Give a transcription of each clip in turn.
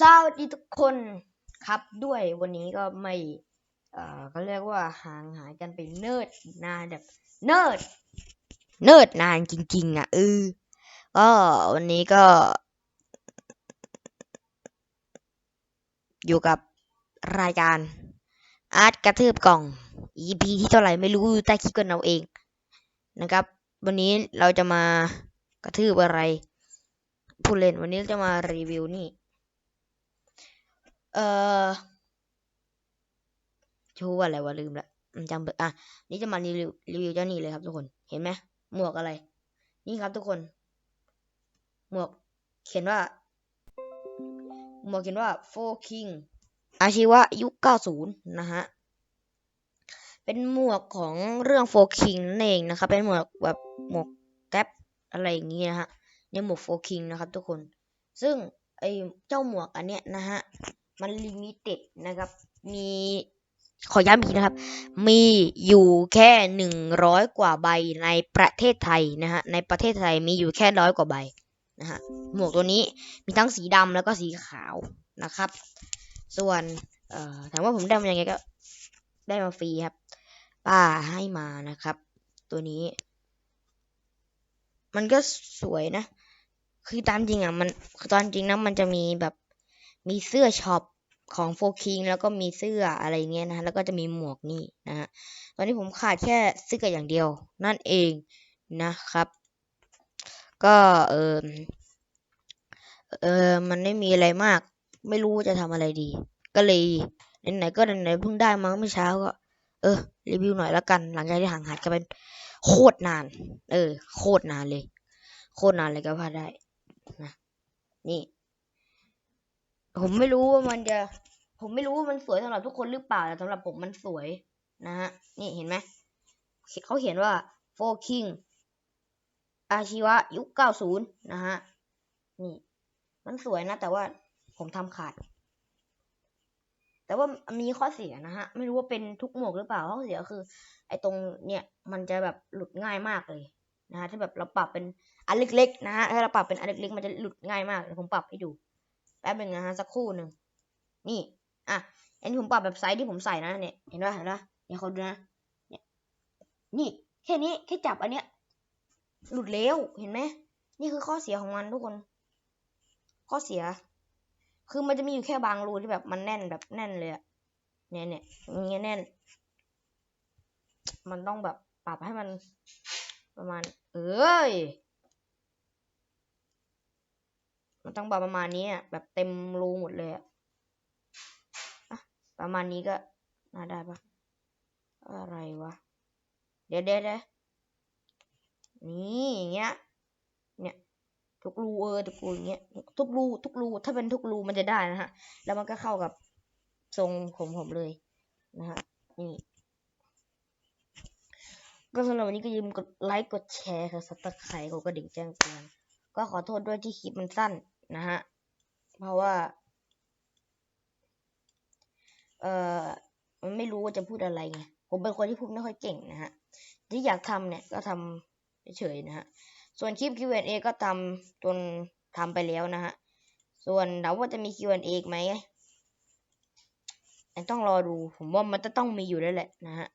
สวัสดีทุกคนครับด้วยวันนี้ก็ไม่ เอ่อเขาเรียกว่าห่างหายกันไปเนิร์ดนานแบบเนิร์ดเนิร์ดนานจริงๆอะเออก็วันนี้ก็ อยู่กับรายการอาร์ตกระทืบกล่อง EP ที่เท่าไหร่ไม่รู้อยู่ใต้คลิปกันเอาเองนะครับ วันนี้เราจะมากระทืบอะไร ผู้เล่นวันนี้จะมารีวิวนี่ เอ่อชื่อว่าอะไรวะลืมละจำเบออะนี่จะมารีวิวรีวิวเจ้านี่เลยครับทุกคนเห็นไหมหมวกอะไร นี่ครับทุกคน หมวกเขียนว่า หมวกเขียนว่า Four King อาชีวะยุค 90 นะฮะ เป็นหมวกของเรื่อง Four King นั่นเองนะครับ เป็นหมวกแบบหมวกแก๊ปอะไรอย่างงี้นะฮะเนี่ยหมวก Four King นะครับทุกคน ซึ่งไอเจ้าหมวกอันเนี้ยนะฮะ มันลิมิเต็ดนะครับ มีขอย้ำอีกนะครับ มีอยู่แค่หนึ่งร้อยกว่าใบในประเทศไทยนะฮะ ในประเทศไทยมีอยู่แค่ร้อยกว่าใบนะฮะ หมวกตัวนี้มีทั้งสีดำแล้วก็สีขาวนะครับ ส่วนเอ่อถามว่าผมได้มายังไงก็ได้มาฟรีครับ ป้าให้มานะครับ ตัวนี้ มันก็สวยนะ คือตามจริงอะมันคือตอนจริงนะมันจะมีแบบมีเสื้อช็อป ของโฟคิงแล้วก็มีเสื้ออะไรเงี้ยนะ แล้วก็จะมีหมวกนี่นะฮะ ตอนนี้ผมขาดแค่เสื้ออย่างเดียว นั่นเองนะครับ ก็เออเออมันไม่มีอะไรมาก ไม่รู้จะทำอะไรดี ก็เลยไหนๆก็ไหนๆเพิ่งได้มาเมื่อเช้าก็ เออ รีวิวหน่อยแล้วกัน หลังจากที่ห่างหายกันเป็นโคตรนาน เออ โคตรนานเลย โคตรนานเลยก็ว่าได้นะนี่ ผมไม่รู้ว่ามันจะ ผมไม่รู้ว่ามันสวยสำหรับทุกคนหรือเปล่าแต่สำหรับผมมันสวยนะฮะนี่เห็นไหมเขาเขียนว่า Four King อาชีวะยุค 90 นะฮะนี่มันสวยนะ แต่ว่าผมทำขาด แต่ว่ามีข้อเสียนะฮะ ไม่รู้ว่าเป็นทุกหมวกหรือเปล่าข้อเสียคือ ไอ้ตรงเนี่ยมันจะแบบหลุดง่ายมากเลยนะฮะถ้าแบบเราปรับเป็นอันเล็กๆนะฮะถ้าเราปรับเป็นอันเล็กๆมันจะหลุดง่ายมากเดี๋ยวผมปรับให้ดู แป๊บหนึ่งนะฮะสักครู่หนึ่งนี่อะอันนี้ผมปรับแบบไซส์ที่ผมใส่นะเนี่ยเห็นป่ะเห็นป่ะเนี่ยเขาดูนะเนี่ยนี่แค่นี้แค่จับอันเนี้ยหลุดแล้วเห็นไหมนี่คือข้อเสียของมันทุกคน ข้อเสีย คือมันจะมีอยู่แค่บางรูที่แบบมันแน่นแบบแน่นเลยอะเนี่ยเนี่ยอย่างเงี้ยแน่น มันต้องแบบปรับให้มันประมาณ เอ้ย มันต้องปรับประมาณนี้แบบเต็มรูหมดเลยอะอะประมาณนี้ก็น่าได้ปะอะไรวะ เดี๋ยวเดี๋ยวนี่อย่างเงี้ย เนี่ย ทุกรูเออทุกรูอย่างเงี้ย ทุกรูทุกรูถ้าเป็นทุกรูมันจะได้นะฮะ แล้วมันก็เข้ากับทรงผมผมเลยนะฮะ นี่ ก็สำหรับวันนี้ก็ยืมกดไลค์กดแชร์ค่ะสับตะไคร้กดกระดิ่งแจ้งเตือนก็ขอโทษด้วยที่คลิปมันสั้น นะฮะ เพราะว่า เอ่อ มันไม่รู้ว่าจะพูดอะไรไง ผมเป็นคนที่พูดไม่ค่อยเก่งนะฮะ ที่อยากทำเนี่ยก็ทำเฉยๆนะฮะ ส่วนคลิป Q&A ก็ทำจนทำไปแล้วนะฮะ ส่วนเดาว่าจะมี Q&A อีกไหมต้องรอดู ผมว่ามันจะต้องมีอยู่แล้วแหละนะฮะ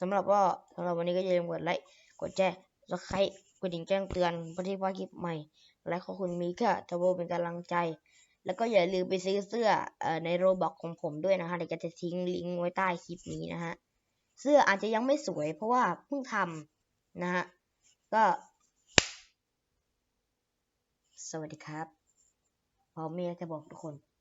สำหรับว่าสำหรับวันนี้ก็อย่าลืมกดไลค์ กดแชร์กดไลค์กดดิ่งแจ้งเตือนเพื่อที่ว่าคลิปใหม่ และขอบคุณมีค่ะทโบเป็นกำลังใจ แล้วก็อย่าลืมไปซื้อเสื้ออในโรบอกของผมด้วยนะฮะเดี๋ยวจะทิ้งลิงก์ไว้ใต้คลิปนี้นะฮะเสื้ออาจจะยังไม่สวย เพราะว่าเพิ่งทำนะฮะก็ สวัสดีครับพอมมียจะบอกทุกคน